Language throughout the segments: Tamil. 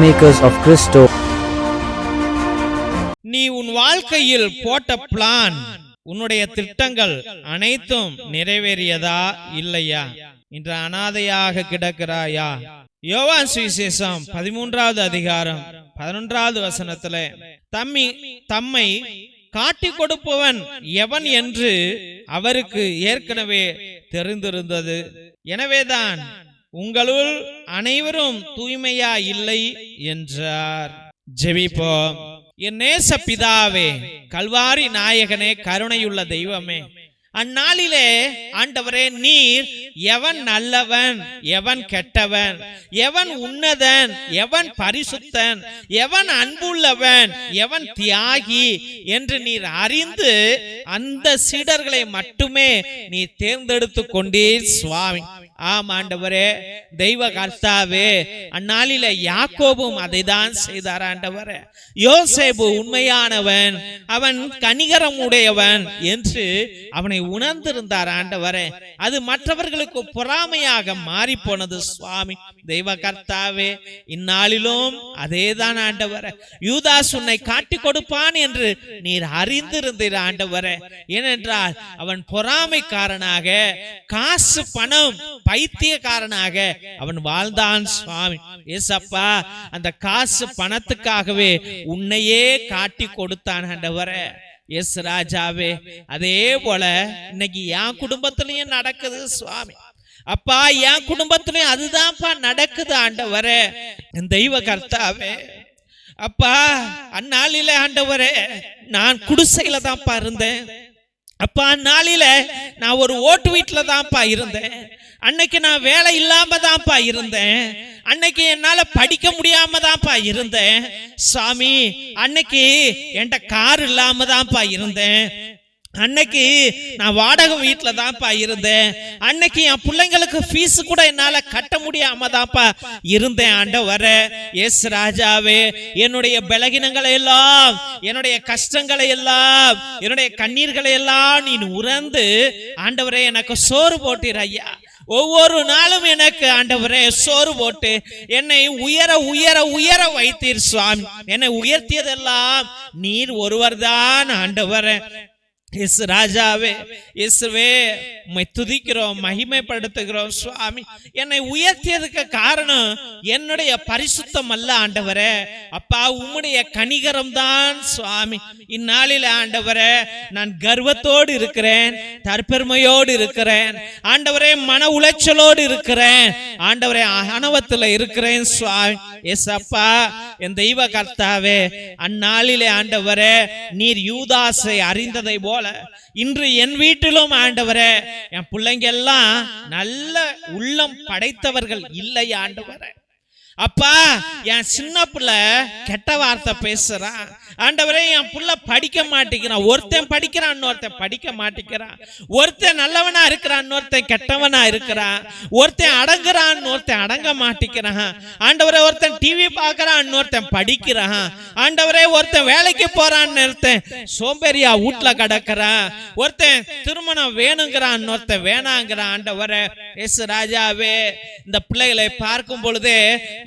Peacemakers of Christo. நீ உன் வாழ்க்கையில் போட்ட பிளான் உன்னுடைய திட்டங்கள் அனைத்தும் நிறைவேறியதா இல்லையா? இன்று அனாதையாக கிடக்கிறாயா? யோவான் சுவிசேஷம் பதிமூன்றாவது அதிகாரம் பதினொன்றாவது வசனத்துல தம்மி தம்மை காட்டி கொடுப்பவன் எவன் என்று அவருக்கு ஏற்கனவே தெரிந்திருந்தது. எனவேதான் உங்களுள் அனைவரும் தூய்மையா இல்லை என்றார். ஜெபிப்போம். என் நேச பிதாவே கல்வாரி நாயகனே கருணையுள்ள தெய்வமே அந்நாளிலே ஆண்டவரே நீர் எவன் நல்லவன் எவன் கெட்டவன் எவன் உன்னதன் எவன் பரிசுத்தன் எவன் அன்புள்ளவன் எவன் தியாகி என்று நீர் அறிந்து அந்த சீடர்களை மட்டுமே நீ தேர்ந்தெடுத்து கொண்டீர் சுவாமி. ஆம் ஆண்டவரே தெய்வ கர்த்தாவே அந்நாளில யாக்கோபும் அதை தான் செய்தார் ஆண்டவரே. யோசேபு உண்மையானவன் அவன் கனிகரம் உடையவன் என்று அவனை உணர்ந்திருந்தார் ஆண்டவரே. அது மற்றவர்களுக்கு பொறாமையாக மாறி போனது சுவாமி. தெய்வ கர்த்தாவே இந்நாளிலும் அதேதான் ஆண்டவரே. யூதாஸ் உன்னை காட்டி கொடுப்பான் என்று நீர் அறிந்திருந்தீர் ஆண்டவரே. ஏனென்றால் அவன் பொறாமைக்காரனாக காசு பணம் பைத்தியக்காரனாக அவன் வாழ்ந்தான் சுவாமி. ஏசப்பா அந்த காசு பணத்துக்காகவே உன்னையே காட்டி கொடுத்தான் ஆண்டவரே. எஸ் ராஜாவே அதே போல இன்னைக்கு என் குடும்பத்திலையும் நடக்குது சுவாமி. அப்பா என் குடும்பத்திலையும் அதுதான்ப்பா நடக்குது ஆண்டவரே. என் தெய்வ கர்த்தாவே அப்பா அந்நாளில ஆண்டவரே நான் குடிசையில தான்ப்பா இருந்தேன். அப்பா அந்நாளில நான் ஒரு ஓட்டு வீட்டில் தான்ப்பா இருந்தேன். அன்னைக்கு நான் வேலை இல்லாம தான்ப்பா இருந்தேன். அன்னைக்கு என்னால படிக்க முடியாம தான்ப்பா இருந்தேன். சாமி அன்னைக்கு என்கிட்ட கார் இல்லாம தான்ப்பா இருந்தேன். அன்னைக்கு நான் வாடகை வீட்டில் தான்ப்பா இருந்தேன். அன்னைக்கு என் பிள்ளைங்களுக்கு ஃபீஸ் கூட என்னால் கட்ட முடியாம தான்ப்பா இருந்தேன் ஆண்டவர. எஸ் ராஜாவே என்னுடைய பலகினங்களை எல்லாம் என்னுடைய கஷ்டங்களை எல்லாம் என்னுடைய கண்ணீர்களை எல்லாம் நீ உறந்து ஆண்டவரே எனக்கு சோறு போட்டீர் ஐயா. ஒவ்வொரு நாளும் எனக்கு ஆண்டவரே சோறு போட்டு என்னை உயர உயர உயர வைத்தீர் சுவாமி. என்னை உயர்த்தியதெல்லாம் நீர் ஒருவர்தான் ஆண்டவரே. எஸ் ராஜாவே இயேசுவே உம்மை துதிக்கிறோம் மகிமைப்படுத்துகிறோம் சுவாமி. என்னை உயர்த்தியதுக்கு காரணம் என்னுடைய பரிசுத்தம் அல்ல ஆண்டவரே. அப்பா உம்முடைய கணிகரம் தான் சுவாமி. இந்நாளில் ஆண்டவரே நான் கர்வத்தோடு இருக்கிறேன் தற்பெருமையோடு இருக்கிறேன். ஆண்டவரே மன உளைச்சலோடு இருக்கிறேன். ஆண்டவரே அனவத்தில் இருக்கிறேன் சுவாமி. எஸ் அப்பா என் தெய்வ கர்த்தாவே அந்நாளிலே ஆண்டவரே நீர் யூதாசை அறிந்ததை போல இன்று என் வீட்டிலும் ஆண்டவரே என் பிள்ளைங்க எல்லாம் நல்ல உள்ளம் படைத்தவர்கள் இல்லை ஆண்டவரே. அப்பா என் சின்ன பிள்ளை கெட்ட வார்த்தை பேசுறான். ஆண்டவரே என் புள்ள படிக்க மாட்டேங்கிறான். ஒருத்தன் படிக்கிறான் இன்னொருத்தன் படிக்க மாட்டேங்கிறான். ஒருத்தன் நல்லவனா இருக்கிறான் இன்னொருத்தன் கெட்டவனா இருக்கிறான். ஒருத்தன் அடங்குறான் இன்னொருத்தன் அடங்க மாட்டேங்கிறான். ஆண்டவரே ஒருத்தன் டிவி பார்க்கறான் இன்னொருத்தன் படிக்கிறான். ஆண்டவரே ஒருத்தன் வேலைக்கு போறான் ஒருத்தன் சோம்பேறியா வீட்டுல கிடக்குறான். ஒருத்தன் திருமணம் வேணுங்கிறான் இன்னொருத்தன் வேணாங்கிறான். ஆண்டவரே எஸ் ராஜாவே இந்த பிள்ளைகளை பார்க்கும் பொழுதே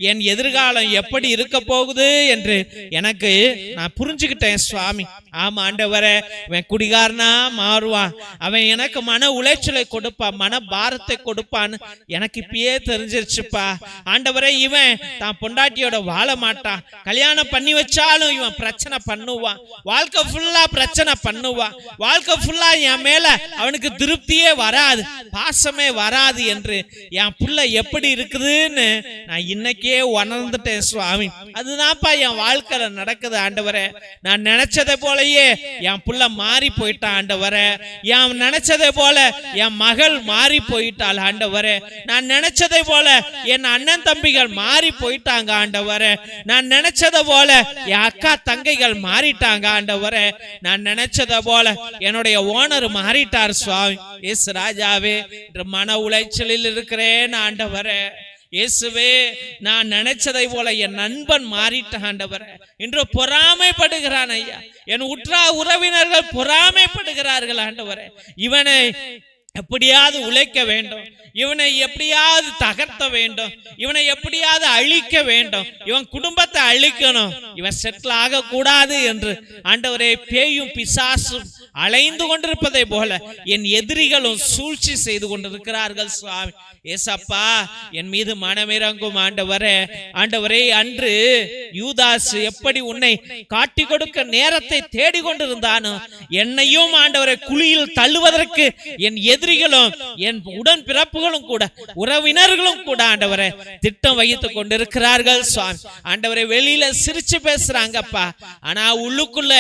என் எதிர்காலம் எப்படி இருக்க போகுது என்று எனக்கு நான் புரிஞ்சுக்கிட்டேன் சுவாமி. ஆமா ஆண்டவரே இவன் குடிகாரனா மாறுவான். அவன் எனக்கு மன உளைச்சலை கொடுப்பான் மன பாரத்தை கொடுப்பான்னு எனக்கு இப்பயே தெரிஞ்சிருச்சுப்பா. ஆண்டவரே இவன் தான் பொண்டாட்டியோட வாழ மாட்டான். கல்யாணம் பண்ணி வச்சாலும் இவன் பிரச்சனை பண்ணுவான். வாழ்க்கை ஃபுல்லா பிரச்சனை பண்ணுவான். வாழ்க்கை ஃபுல்லா என் மேல அவனுக்கு திருப்தியே வராது. பாசமே வராது என்று என் புள்ள எப்படி இருக்குதுன்னு நான் இன்னைக்கே உணர்ந்துட்டேன் சுவாமி. அதுதான்ப்பா என் வாழ்க்கையில நடக்குது ஆண்டவரே. நான் நினைச்சதை போலயே என் புள்ள மாறி போயிட்டான் ஆண்டவரே. என் நினைச்சதை போல என் மகள் மாறி போயிட்டாள் ஆண்டவரே. நான் நினைச்சதை போல என் அண்ணன் தம்பிகள் மாறி போயிட்டாங்க ஆண்டவரே. நான் நினைச்சதை போல என் அக்கா தங்கைகள் மாறிட்டாங்க ஆண்டவரே. நான் நினைச்சதை போல என்னுடைய ஓனர் மாறிட்டார் சுவாமி. எஸ் ராஜாவே மன உளைச்சலில் இருக்கிறேன் ஆண்டவரே. இயேசுவே நான் நினைச்சதை போல என் நண்பன் மாறிட்ட ஆண்டவரே. இன்று பொறாமைப்படுகிறான் ஐயா. என் உற்றா உறவினர்கள் பொறாமைப்படுகிறார்கள் ஆண்டவரே. இவனை எப்படியாவது உழைக்க வேண்டும். இவனை எப்படியாவது தகர்த்த வேண்டும். இவனை எப்படியாவது அழிக்க வேண்டும். இவன் குடும்பத்தை அழிக்கணும். இவன் செட்டில் ஆகக்கூடாது என்று ஆண்டவரே பேயும் பிசாசும் அலைந்து கொண்டிருப்பதை போல என் எதிரிகளும் சூழ்ச்சி செய்து கொண்டிருக்கிறார்கள் சுவாமி. ஏசப்பா என் மீது மனமிறங்கும் ஆண்டவரே. ஆண்டவரே அன்று யூதாஸ் எப்படி உன்னை காட்டி கொடுக்க நேரத்தை தேடிக்கொண்டிருந்தானோ என்னையும் ஆண்டவரை குழியில் தள்ளுவதற்கு என் எதிரிகளும் என் உடன் பிறப்பு குடும்பங்களும் கூட உறவினர்களும் கூட ஆண்டவரை திட்டம் வைத்துக் கொண்டிருக்கிறார்கள் சுவாமி. ஆண்டவரை வெளியில சிரிச்சு பேசுறாங்கப்பா ஆனா உள்ளுக்குள்ள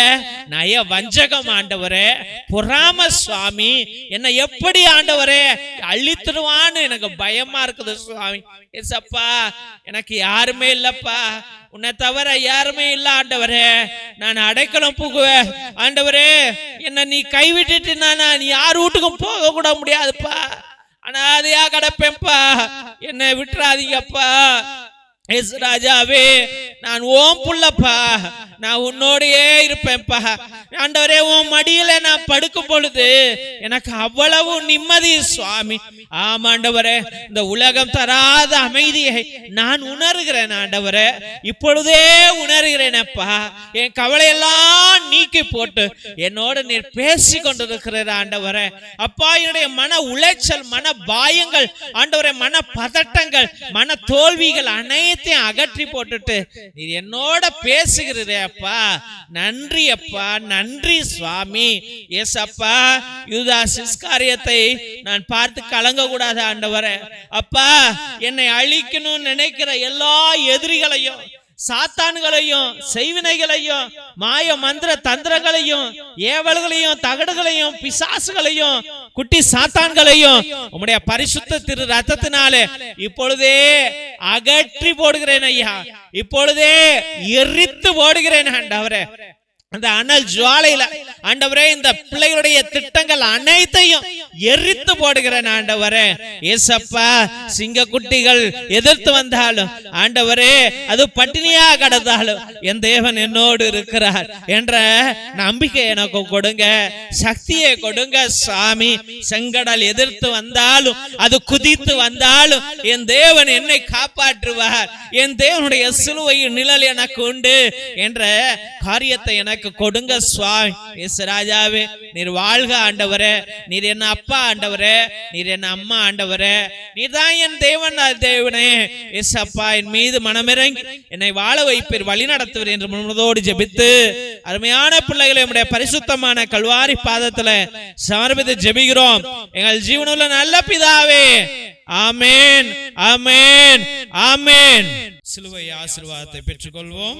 நய வஞ்சகம் ஆண்டவரே. பொறாம சுவாமி. என்னை எப்படி ஆண்டவரே அழித்துடுவான்னு எனக்கு பயமா இருக்குது சுவாமி. ஏசப்பா எனக்கு யாருமே இல்லப்பா. உன்னை தவிர யாருமே இல்ல ஆண்டவரே. நான் அடைக்கலம் புகுவேன். ஆண்டவரே என்ன நீ கைவிட்டுட்டு நான் நீ யார் வீட்டுக்கும் போக கூட முடியாதுப்பா. அனாதையா கிடப்பேன்ப்பா. என்னை விட்டுறாதீங்கப்பா. ராஜாவே நான் ஓம் புள்ளப்பா. நான் உன்னோடையே இருப்பேன்ப்பா. ஆண்டவரே உன் மடியில நான் படுக்கும் பொழுது எனக்கு அவ்வளவு நிம்மதி சுவாமி. ஆமாண்டவரே இந்த உலகம் தராத அமைதியை நான் உணர்கிறேன் ஆண்டவரே. இப்பொழுதே உணர்கிறேனப்பா. என் கவலையெல்லாம் நீக்கி போட்டு என்னோட நீர் பேசி கொண்டிருக்கிறார் ஆண்டவரே. அப்பா என்னுடைய மன உளைச்சல் மன பாயங்கள் ஆண்டவரே மன பதட்டங்கள் மன தோல்விகள் அனைத்தையும் அகற்றி போட்டுட்டு நீர் என்னோட பேசுகிறதே அப்பா நன்றி அப்பா நன்றி சுவாமி. எஸ் அப்பா யூதாஸ் சிஸ்காரியத்தை நான் பார்த்து கலங்க கூடாது ஆண்டவரே. அப்பா என்னை அழிக்கணும்னு நினைக்கிற எல்லா எதிரிகளையும் சாத்தான்களையும் செய்வினைகளையும் மாய மந்திர தந்திரங்களையும் ஏவல்களையும் தகடுகளையும் பிசாசுகளையும் குட்டி சாத்தான்களையும் உம்முடைய பரிசுத்த திரு ரத்தத்தினாலே இப்பொழுதே அகற்றி போடுகிறேன் ஐயா. இப்பொழுதே எரித்து போடுகிறேன் ஆண்டவரே. அந்த அனல் ஜுவாலையில ஆண்டவரே இந்த பிள்ளைகளுடைய திட்டங்கள் அனைத்தையும் எரித்து போடுகிறேன் ஆண்டவரே. ஏசப்பா சிங்க குட்டிகள் எதிர்த்து வந்தாலும் ஆண்டவரே அது பட்டினியா கடந்தாலும் என் தேவன் என்னோடு இருக்கிறார் என்ற நம்பிக்கை எனக்கு கொடுங்க சக்தியை கொடுங்க சாமி. செங்கடல் எதிர்த்து வந்தாலும் அது குதித்து வந்தாலும் என் தேவன் என்னை காப்பாற்றுவார். என் தேவனுடைய சிலுவையின் நிழல் எனக்கு உண்டு என்ற காரியத்தை எனக்கு கொடுங்க சுவாமி. எஸ் ராஜாவே நீர் வாழ்க ஆண்டவரே நீர் என்ன அப்பா ஆண்டவரே நீர் என்ன அம்மா ஆண்டவரே நீர் தான் என் தேவன் தேவனே. எஸ் அப்பா என் மீது மனமிறங்கி என்னை வாழ வைப்பீர் வழி நடத்துவர் என்று முழுவதோடு ஜெபித்து அருமையான பிள்ளைகளை நம்முடைய பரிசுத்தமான கல்வாரி பாதத்துல சமர்ப்பித்து ஜெபிக்கிறோம். எங்கள் ஜீவனுள்ள நல்ல பிதாவே. ஆமேன் ஆமேன் ஆமேன். சிலுவை ஆசீர்வாதத்தை பெற்றுக்கொள்வோம்.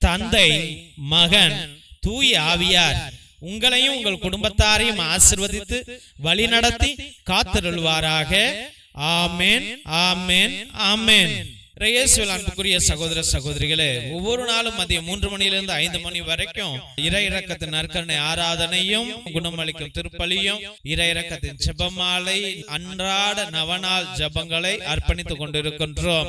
தந்தை மகன் தூய ஆவியார் உங்களையும் உங்கள் குடும்பத்தாரையும் ஆசிர்வதித்து வழி நடத்தி காத்திருள்வாராக. ஆமேன் ஆமேன் ஆமேன் இயேசுவில் அன்புக்குரிய சகோதர சகோதரிகளே ஒவ்வொரு நாளும் மதியம் மூன்று மணியிலிருந்து ஐந்து மணி வரைக்கும் இறை இறக்கத்தின் நற்கரணை ஆராதனையும் குணமளிக்கும் திருப்பலியும் இறை இறக்கத்தின் ஜெபமாலை அன்றாட நவநாள் ஜெபங்களை அர்ப்பணித்துக் கொண்டிருக்கின்றோம்.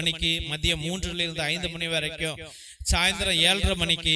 மணிக்கு மதியம் மூன்றுல இருந்து ஐந்து மணி வரைக்கும் சாயந்தரம் ஏழரை மணிக்கு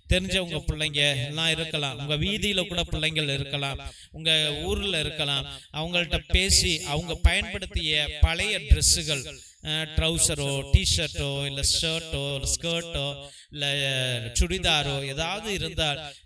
தெரிஞ்சவங்க பிள்ளைங்க எல்லாம் இருக்கலாம். உங்க வீதியில கூட பிள்ளைங்கள் இருக்கலாம். உங்க ஊர்ல இருக்கலாம். அவங்கள்ட்ட பேசி அவங்க பயன்படுத்திய பழைய ட்ரெஸ்ஸுகள் ட்ரௌசரோ டிஷர்ட்டோ இல்ல ஷர்ட்டோ ஸ்கர்ட்டோ இல்ல சுடிதாரோ ஏதாவது இருந்தால்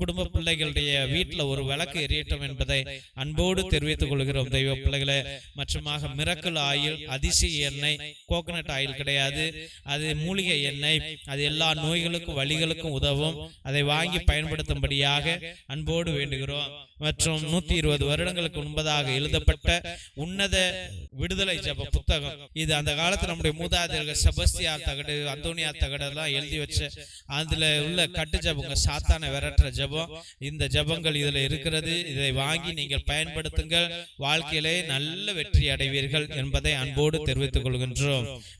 குடும்ப பிள்ளைகளுடைய வீட்டில் ஒரு விளக்கு எரியட்டும் என்பதை அன்போடு தெரிவித்துக் கொள்கிறோம். தெய்வ பிள்ளைகளே மற்றுமாக மிரக்கல் ஆயில் அதிசய எண்ணெய் கோகனட் ஆயில் கிடையாது. அது மூலிகை எண்ணெய். அது எல்லா நோய்களுக்கும் வழிகளுக்கும் உதவும். அதை வாங்கி பயன்படுத்தும்படியாக அன்போடு வேண்டுகிறோம். மற்றும் நூத்தி இருபது வருடங்களுக்கு முன்பதாக எழுதப்பட்ட உன்னத விடுதலை ஜப புத்தகம். இது அந்த காலத்தில் நம்முடைய மூதாதையர்கள் செபஸ்தியா தகடு அந்தோனியா தகடெல்லாம் எழுதி வச்ச அதுல உள்ள கட்டு ஜபங்க சாத்தான விரட்டுற ஜபம். இந்த ஜபங்கள் இதுல இருக்கிறது. இதை வாங்கி நீங்கள் பயன்படுத்துங்கள். வாழ்க்கையிலே நல்ல வெற்றி அடைவீர்கள் என்பதை அன்போடு தெரிவித்துக் கொள்கின்றோம்.